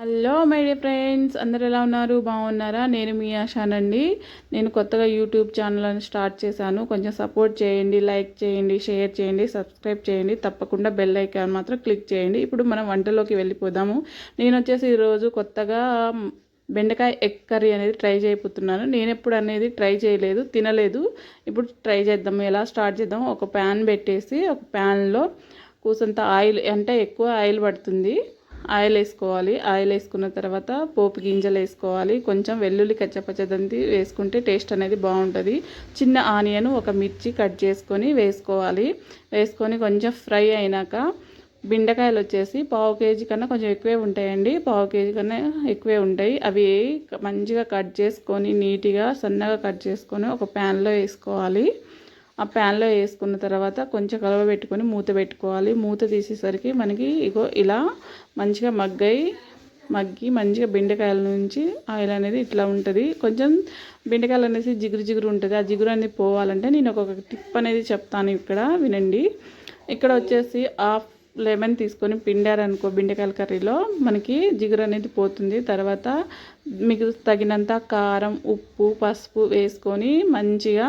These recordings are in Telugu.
హలో మై డే ఫ్రెండ్స్ అందరు ఎలా ఉన్నారు? బాగున్నారా? నేను మీ ఆశానండి. నేను కొత్తగా యూట్యూబ్ ఛానల్ స్టార్ట్ చేశాను. కొంచెం సపోర్ట్ చేయండి లైక్ చేయండి షేర్ చేయండి సబ్స్క్రైబ్ చేయండి. తప్పకుండా బెల్ ఐకాన్ మాత్రం క్లిక్ చేయండి. ఇప్పుడు మనం వంటలోకి వెళ్ళిపోదాము. నేను వచ్చేసి ఈరోజు కొత్తగా బెండకాయ ఎగ్ కర్రీ అనేది ట్రై చేయబోతున్నాను. నేను ఎప్పుడు అనేది ట్రై చేయలేదు తినలేదు. ఇప్పుడు ట్రై చేద్దాం ఎలా స్టార్ట్ చేద్దాం ఒక ప్యాన్ పెట్టేసి ఒక ప్యాన్లో కూసంత ఆయిల్ అంటే ఎక్కువ ఆయిల్ పడుతుంది. ఆయిల్ వేసుకోవాలి ఆయిల్ వేసుకున్న తర్వాత పోపు గింజలు వేసుకోవాలి. కొంచెం వెల్లుల్లి కచ్చపచ్చదంతి వేసుకుంటే టేస్ట్ అనేది బాగుంటుంది. చిన్న ఆనియన్ ఒక మిర్చి కట్ చేసుకొని వేసుకోవాలి. వేసుకొని కొంచెం ఫ్రై అయినాక బెండకాయలు వచ్చేసి పావు కేజీ కన్నా కొంచెం ఎక్కువే ఉంటాయండి. పావు కేజీ కన్నా ఎక్కువే ఉంటాయి. అవి మంచిగా కట్ చేసుకొని నీట్గా సన్నగా కట్ చేసుకొని ఒక ప్యాన్లో వేసుకోవాలి. ఆ ప్యాన్లో వేసుకున్న తర్వాత కొంచెం కలవ పెట్టుకొని మూత పెట్టుకోవాలి. మూత తీసేసరికి మనకి ఇగో ఇలా మంచిగా మగ్గై మగ్గి మంచిగా బెండకాయల నుంచి ఆయిల్ అనేది ఇట్లా ఉంటుంది. కొంచెం బెండకాయలు అనేసి జిగురు జిగురు ఉంటుంది. ఆ జిగురు అనేది పోవాలంటే నేను ఒక టిప్ అనేది చెప్తాను ఇక్కడ వినండి. ఇక్కడ వచ్చేసి హాఫ్ లెమన్ తీసుకొని పిండారనుకో బెండకాయల కర్రీలో మనకి జిగురు అనేది పోతుంది. తర్వాత మీకు తగినంత కారం ఉప్పు పసుపు వేసుకొని మంచిగా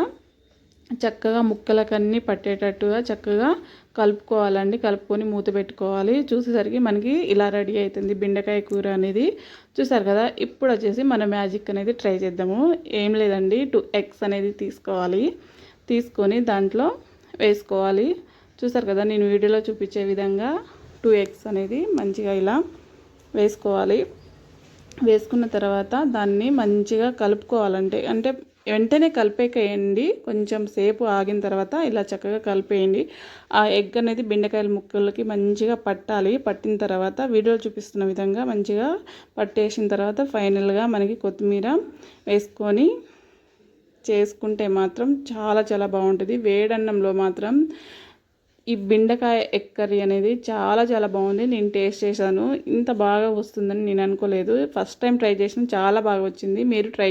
చక్కగా ముక్కలకన్నీ పట్టేటట్టుగా చక్కగా కలుపుకోవాలండి. కలుపుకొని మూత పెట్టుకోవాలి. చూసేసరికి మనకి ఇలా రెడీ అవుతుంది బెండకాయ కూర అనేది. చూసారు కదా? ఇప్పుడు వచ్చేసి మన మ్యాజిక్ అనేది ట్రై చేద్దాము. ఏం లేదండి. టూ ఎగ్స్ అనేది తీసుకోవాలి. తీసుకొని దాంట్లో వేసుకోవాలి. చూసారు కదా? నేను వీడియోలో చూపించే విధంగా టూ ఎగ్స్ అనేది మంచిగా ఇలా వేసుకోవాలి. వేసుకున్న తర్వాత దాన్ని మంచిగా కలుపుకోవాలంటే అంటే వెంటనే కలిపేకేయండి. కొంచెం సేపు ఆగిన తర్వాత ఇలా చక్కగా కలిపేయండి. ఆ ఎగ్ అనేది బెండకాయల ముక్కలకి మంచిగా పట్టాలి. పట్టిన తర్వాత వీడియోలో చూపిస్తున్న విధంగా మంచిగా పట్టేసిన తర్వాత ఫైనల్గా మనకి కొత్తిమీర వేసుకొని చేసుకుంటే మాత్రం చాలా చాలా బాగుంటుంది. వేడన్నంలో మాత్రం ఈ బెండకాయ ఎగ్ కర్రీ అనేది చాలా చాలా బాగుంది. నేను టేస్ట్ చేశాను. ఇంత బాగా వస్తుందని నేను అనుకోలేదు. ఫస్ట్ టైం ట్రై చేసిన చాలా బాగా వచ్చింది. మీరు ట్రై